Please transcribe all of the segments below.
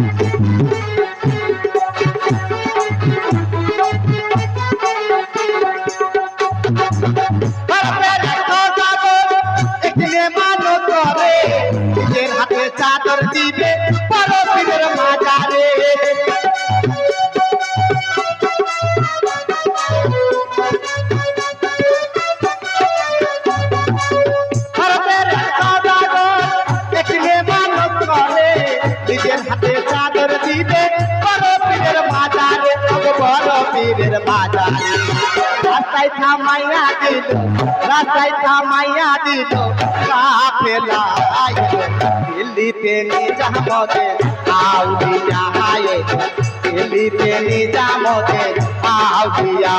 নিজের বাজারে রাস্তায় থামাইয়া দিল, রাস্তায় থামাইয়া দিল, কাফেলা দিল্লিতে নিজামতে আউলিয়া আইলো দিল্লিতে নিজামতে আউলিয়া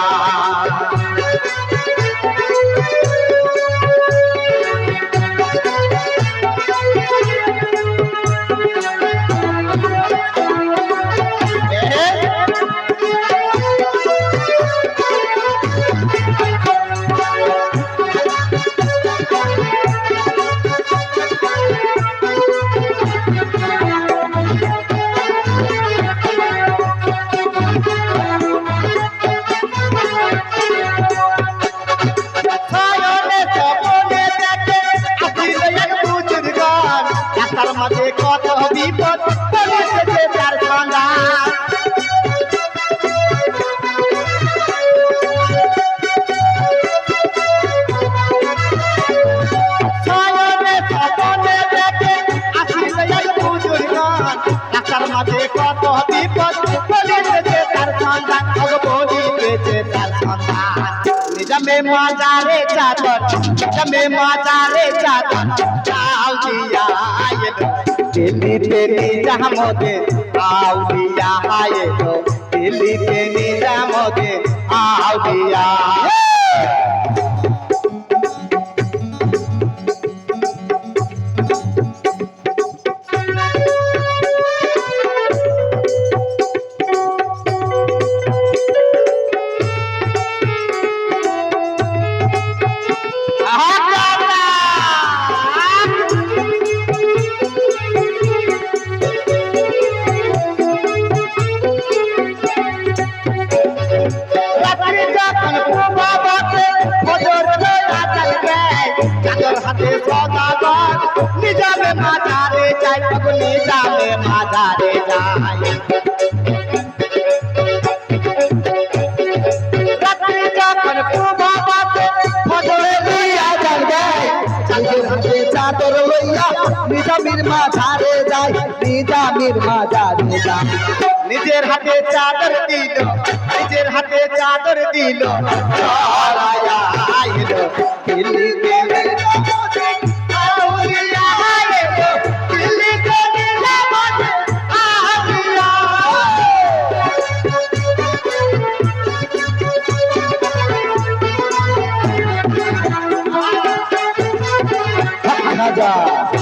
নিজামে মাজারে চাদর নিজামে মাজারে চাদর চাও দিয়া আয়েলো দিল্লিতে নিজামতে আউলিয়া আয়েলো দিল্লিতে নিজামতে আউলিয়া তখন চাদর লইয়া নিজামের মাঝারে যায় নিজামের মাঝারে যায় নিজের হাতে চাদর দিল, নিজের হাতে চাদর দিল। খাজা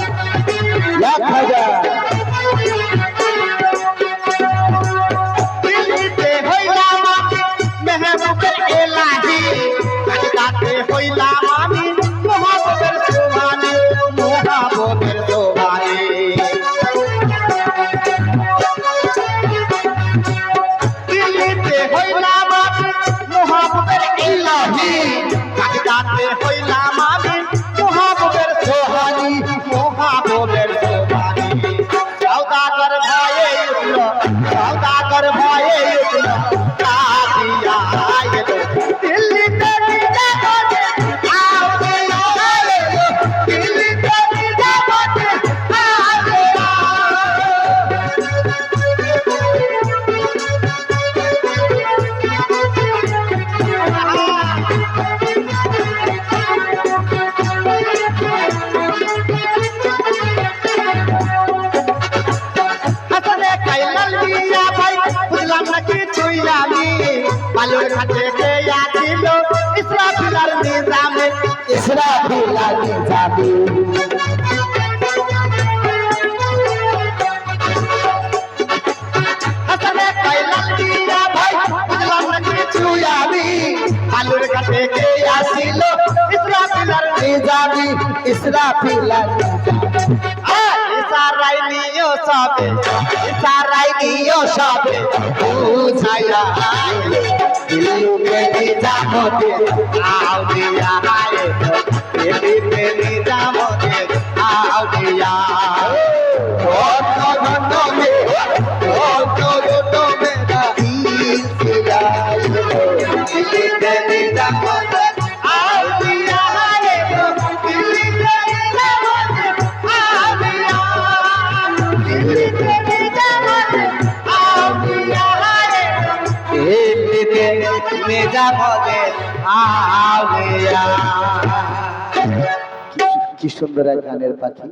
বালুর ঘাটে গেয়া ছিল নিজামে। ইসরাফিল আগে যাবে হাসনে কাইলাল দিয়া ভাই বুঝলাম না কিছুই আমি বালুর ঘাটে গেয়া ছিল ইসরাফিলার নিজামি। ইসরাফিল যাবে নিজামে ইসারাই নিও সবে, সারাই নিও সবে বুঝাইয়া দিল্লু কে নিজামতে আও দিয়া নিজামতে আও দিয়া। কি সুন্দর এক গানের পাখি।